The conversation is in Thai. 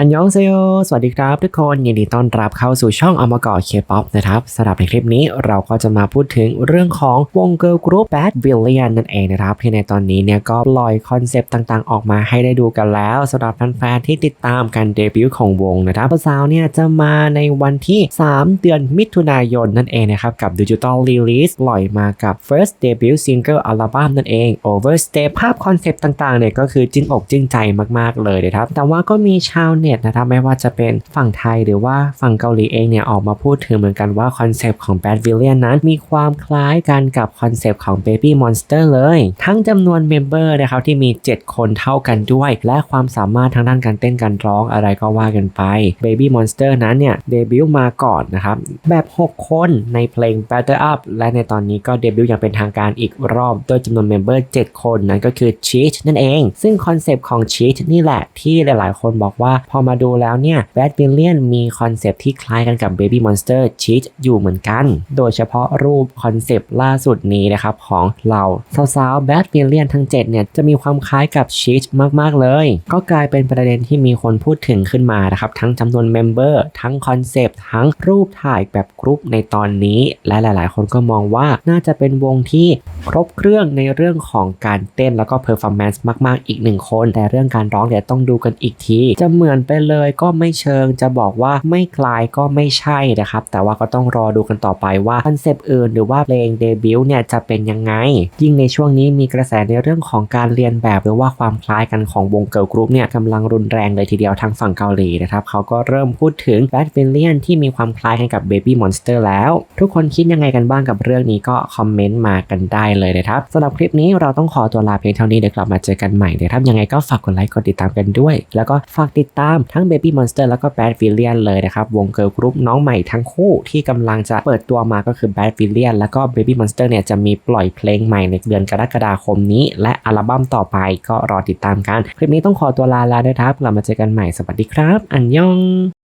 อันยองเซโยสวัสดีครับทุกคน ยินดีต้อนรับเข้าสู่ช่องอมกอเคป๊อปนะครับสำหรับในคลิปนี้เราก็จะมาพูดถึงเรื่องของวงเกิร์ลกรุ๊ป Bad Billion นั่นเองนะครับที่ในตอนนี้เนี่ยก็ปล่อยคอนเซปต์ต่างๆ ออกมาให้ได้ดูกันแล้วสำหรับแฟนๆที่ติดตามการเดบิวต์ของวงนะครับสาวเนี่ยจะมาในวันที่ 3 เดือนมิถุนายนนั่นเองนะครับกับ Digital Release ปล่อยมากับ First Debut Single Album นั่นเอง Overstay ภาพคอนเซปต์ต่างๆเนี่ยก็คือจิ้นอกจิ้นใจมากๆเลยนะครับแต่ว่าก็มีชาวเนตนะครับไม่ว่าจะเป็นฝั่งไทยหรือว่าฝั่งเกาหลีเองเนี่ยออกมาพูดถึงเหมือนกันว่าคอนเซปต์ของ Bad Villain นั้น มีความคล้ายกันกับคอนเซปต์ของ Baby Monster เลย ทั้งจำนวนเมมเบอร์นะครับที่มี 7 คนเท่ากันด้วย และความสามารถทางด้านการเต้นการร้องอะไรก็ว่ากันไป Baby Monster นั้นเนี่ยเดบิวต์มาก่อนนะครับแบบ 6 คนในเพลง Better Up และในตอนนี้ก็เดบิวต์อย่างเป็นทางการอีกรอบโดยจำนวนเมมเบอร์ 7 คนนั่นก็คือ Cheat นั่นเอง ซึ่งคอนเซปต์ของ Cheat นี่แหละที่หลายๆ คนบอกว่าพออมาดูแล้วเนี่ย Bad Billion มีคอนเซปต์ที่คล้ายกันกับ Baby Monster Cheat อยู่เหมือนกัน โดยเฉพาะรูปคอนเซปต์ล่าสุดนี้นะครับ ของเราสาวๆ Bad Billion ทั้ง 7 เนี่ย จะมีความคล้ายกับ Cheat มากๆเลย ก็กลายเป็นประเด็นที่มีคนพูดถึงขึ้นมานะครับ ทั้งจำนวนเมมเบอร์ทั้งคอนเซปต์ทั้งรูปถ่ายแบบกรุ๊ปในตอนนี้ และหลายๆ คนก็มองว่าน่าจะเป็นวงที่ครบเครื่องในเรื่องของการเต้นแล้วก็เพอร์ฟอร์แมนซ์มาก ๆ อีกหนึ่งคน แต่เรื่องการร้องเดี๋ยวต้องดูกันอีกที จะเหมือนไปเลยก็ไม่เชิงจะบอกว่าไม่คลายก็ไม่ใช่นะครับ แต่ว่าก็ต้องรอดูกันต่อไปว่าคอนเซปต์อื่นหรือว่าเพลงเดบิวต์เนี่ยจะเป็นยังไง ยิ่งในช่วงนี้มีกระแสในเรื่องของการเรียนแบบหรือว่าความคล้ายกันของวงเกิร์ลกรุ๊ปเนี่ยกำลังรุนแรงเลยทีเดียวทางฝั่งเกาหลีนะครับเขาก็เริ่มพูดถึง Bad Villain ที่มีความคล้ายกันกับ Baby Monster แล้ว ทุกคนคิดยังไงกันบ้างกับเรื่องนี้ก็คอมเมนต์มากันได้เลยนะครับสำหรับคลิปนี้เราต้องขอตัวลาเพียงเท่านี้เดี๋ยวกลับมาเจอกันใหม่นะครับยังไงก็ฝากกดไลค์กดติดตามกันด้วย แล้วก็ฝากติดตามทั้ง Baby Monster แล้วก็ Bad Villain เลยนะครับ วงเกิร์ลกรุ๊ปน้องใหม่ทั้งคู่ที่กำลังจะเปิดตัวมาก็คือ Bad Villain แล้วก็ Baby Monster เนี่ยจะมีปล่อยเพลงใหม่ในเดือนกรกฎาคมนี้ และอัลบั้มต่อไปก็รอติดตามกัน คลิปนี้ต้องขอตัวลาแล้วนะครับกลับมาเจอกันใหม่สวัสดีครับ อันยอง